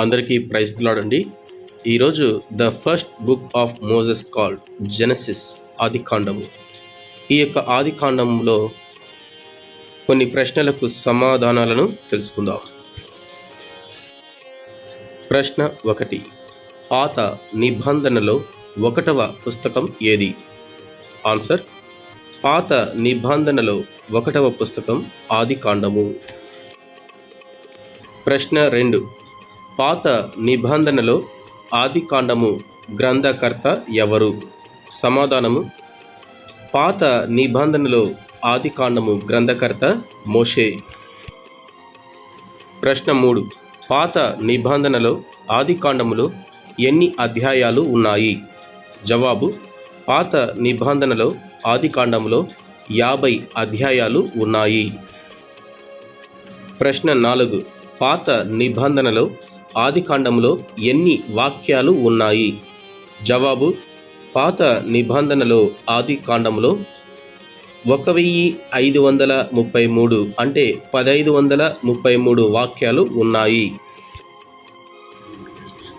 అందరికీ ప్రైజ్ లాడండి. ఈరోజు the first book of Moses called Genesis ఆది కాండము. ఈ యొక్క ఆది కాండంలో కొన్ని ప్రశ్నలకు సమాధానాలను తెలుసుకుందాం. ప్రశ్న ఒకటి పాత నిబంధనలో ఒకటవ పుస్తకం ఏది? ఆన్సర్ పాత నిబంధనలో ఒకటవ పుస్తకం ఆది కాండము. ప్రశ్న రెండు పాత నిబంధనలో ఆది కాండము గ్రంథకర్త ఎవరు? సమాధానము పాత నిబంధనలో ఆది కాండము గ్రంథకర్త మోషే. ప్రశ్న మూడు పాత నిబంధనలో ఆది కాండములో ఎన్ని అధ్యాయాలు ఉన్నాయి? జవాబు పాత నిబంధనలో ఆది కాండములో యాభై అధ్యాయాలు ఉన్నాయి. ప్రశ్న నాలుగు పాత నిబంధనలో ఆదికాండంలో ఎన్ని వాక్యాలు ఉన్నాయి? జవాబు పాత నిబంధనలో ఆదికాండంలో ఒక వెయ్యి ఐదు వందల ముప్పై మూడు అంటే పదైదు వందల ముప్పై మూడు వాక్యాలు ఉన్నాయి.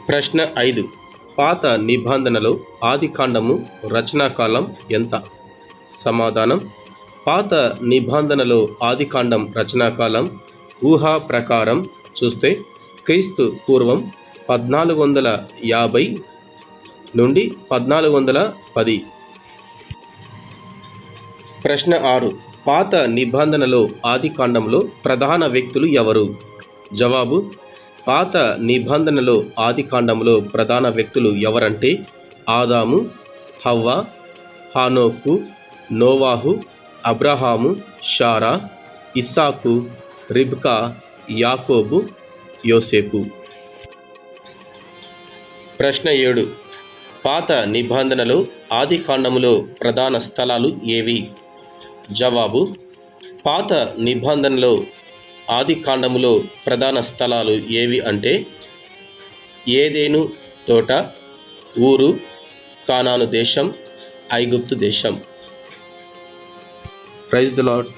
ప్రశ్న ఐదు పాత నిబంధనలో ఆదికాండము రచనాకాలం ఎంత? సమాధానం పాత నిబంధనలో ఆదికాండం రచనాకాలం ఊహా ప్రకారం చూస్తే క్రీస్తు పూర్వం పద్నాలుగు వందల యాభై నుండి పద్నాలుగు వందల పది. ప్రశ్న ఆరు. పాత నిబంధనలో ఆది కాండంలో ప్రధాన వ్యక్తులు ఎవరు? జవాబు పాత నిబంధనలో ఆది కాండంలో ప్రధాన వ్యక్తులు ఎవరంటే ఆదాము హవ్వ హానోకు నోవాహు అబ్రహాము షారా ఇస్సాకు రిబ్కా యాకోబు యోసేపు. ప్రశ్న ఏడు. పాత నిబంధనలో ఆది కాండములో ప్రధాన స్థలాలు ఏవి? జవాబు పాత నిబంధనలో ఆది కాండములో ప్రధాన స్థలాలు ఏవి అంటే ఏదేను తోట ఊరు కానాను దేశం ఐగుప్తు దేశం. Praise the lord